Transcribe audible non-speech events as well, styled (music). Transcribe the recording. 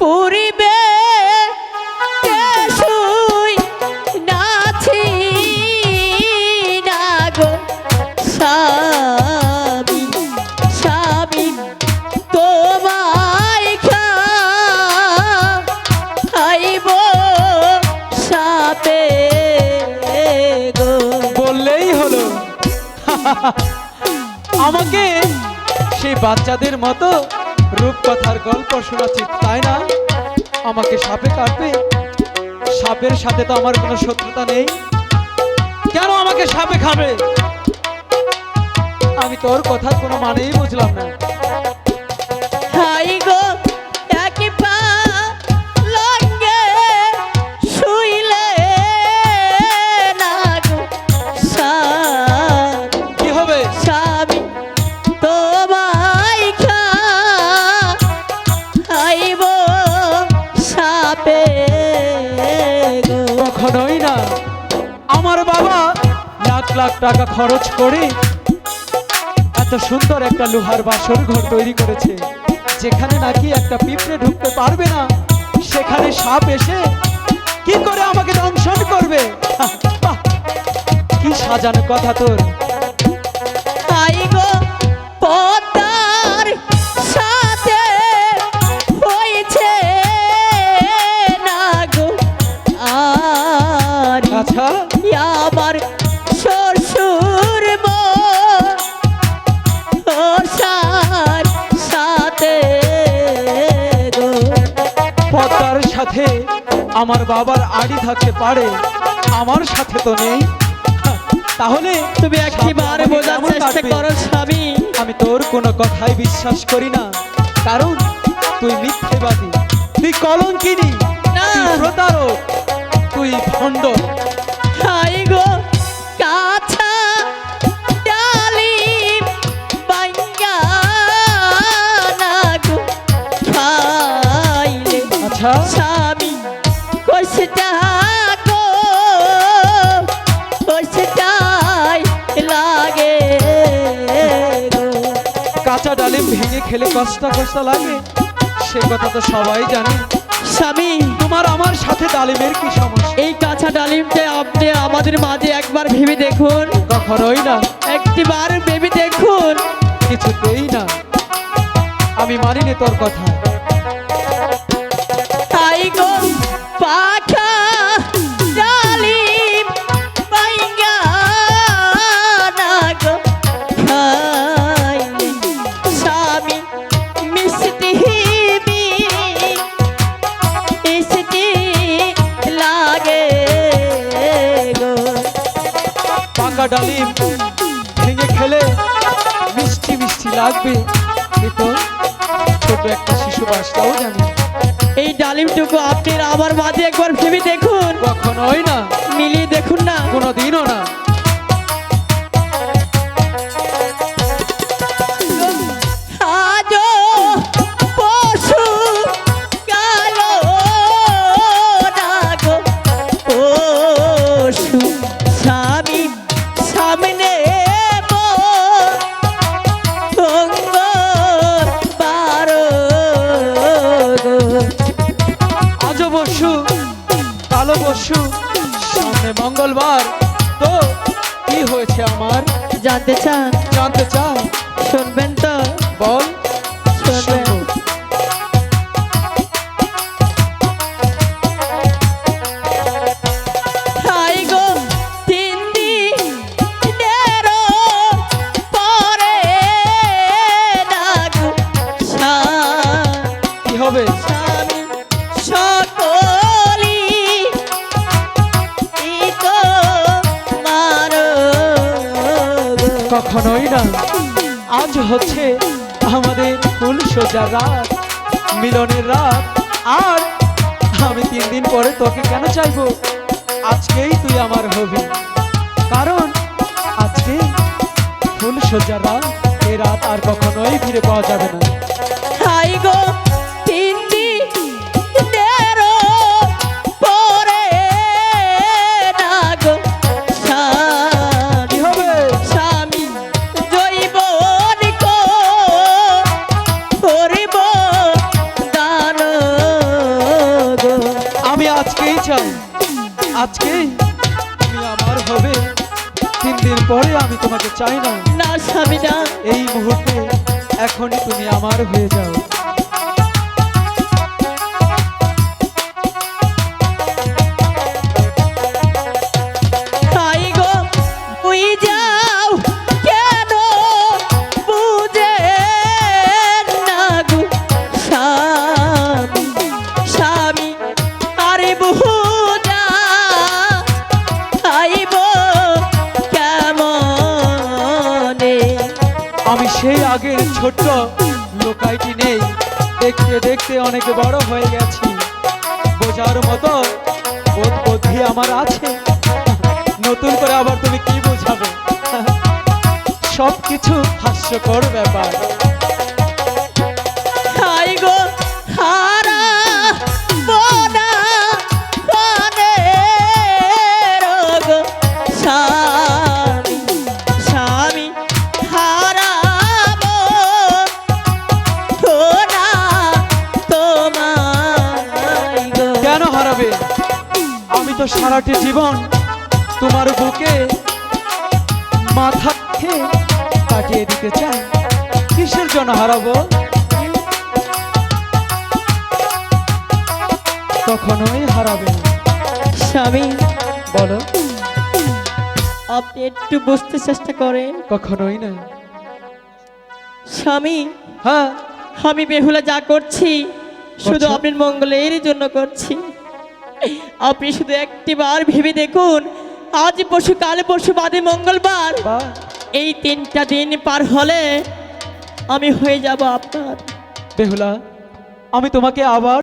পুরিবে (laughs) আমাকে সেই বাচ্চাদের মতো রূপকথার গল্প শোনাচ্ছি, তাই না? আমাকে সাপে কাটবে? সাপের সাথে তো আমার কোনো শত্রুতা নেই। কেন আমাকে সাপে খাবে? আমি তোর কথার কোনো মানেই বুঝলাম না। আমার বাবা লাখ লাখ টাকা খরচ করে এত সুন্দর একটা লোহার বাসর ঘর তৈরি করেছে। যেখানে নাকি একটা পিঁপড়ে ঢুকতে পারবে না, সেখানে সাপ এসে কি করে আমাকে দংশন করবে? কি সাজানো কথা তোর। সাথে আমার বাবার আড়ি থাকতে পারে আমার সাথে তো নেই। তাহলে তুমি আমাকে বোঝার চেষ্টা করো স্বামী। আমি তোর কোনো কথাই বিশ্বাস করি না। কারণ তুই মিথ্যেবাদী। তুই কলঙ্কিনী। না। প্রতারক। তুই ভণ্ড। হাই গো কাছা ডালিম বাইঙ্গা না গো। খাইলে আচ্ছা। কাঁচা ডালিম ভেঙে খেলে কষ্ট কষ্ট লাগে। সে কথা তো সবাই জানে। স্বামী। তোমার আমার সাথে ডালিমের কি সমস্যা? এই কাঁচা ডালিমটা আপনি আমাদের মাঝে একবার ভেবে দেখুন। কখনোই না। একটিবার ভেবে দেখুন। কিছুতেই না। আমি মানিনি তোর কথা পাকা ডালিম ভেঙে খেলে মিষ্টি মিষ্টি লাগবে। কিন্তু ছোট একটা শিশু বাসটাও জানি। এই ডালিমটুকু আপনি আমার মাঝে একবার ভেবে দেখুন। কখনোই না। কালো সামনে মঙ্গলবার। তো কি হয়েছে আমার? জানতে চান? জানতে চান? শুনবেন তো। বল। কখনোই না। আজ হচ্ছে আমাদের ফুল সোজা রাত, মিলনের রাত। আর আমি তিন দিন পরে তোকে কেন চাইব? আজকেই তুই আমার হবি। কারণ আজকে ফুল সোজা রাত, এ রাত আর কখনোই ফিরে পাওয়া যাবে না। আজকেই চাই। আজকেই তুমি আমার হবে। তিন দিন পরে আমি তোমাকে চাই না। না স্বামী না। এই মুহূর্তে এখনই তুমি আমার হয়ে যাও। আগের ছোট্ট লোকাইটি নেই। দেখতে দেখতে অনেক বড় হয়ে গেছি। বোঝার মতো বোধ বুদ্ধি আমার আছে। নতুন করে আবার তুমি কি বোঝাবে? সব কিছু হাস্যকর ব্যাপার। আমি জীবন তোমার বুকে মাথা খেয়ে কাটিয়ে দিতে চাই। কিসের জন্য হারাবো? কখনোই হারাবে না। স্বামী বলো। আপনি একটু বুঝতে চেষ্টা করেন। কখনোই না। স্বামী হ্যাঁ। আমি বেহুলা যা করছি শুধু? আপনার মঙ্গলের জন্য করছি। আপনি শুধু একটিবার ভেবে দেখুন আজ পশু কাল পশু বাদে মঙ্গলবার। এই তিনটা দিন পার হলে আমি হয়ে যাব আপনার। বেহুলা আমি তোমাকে আবার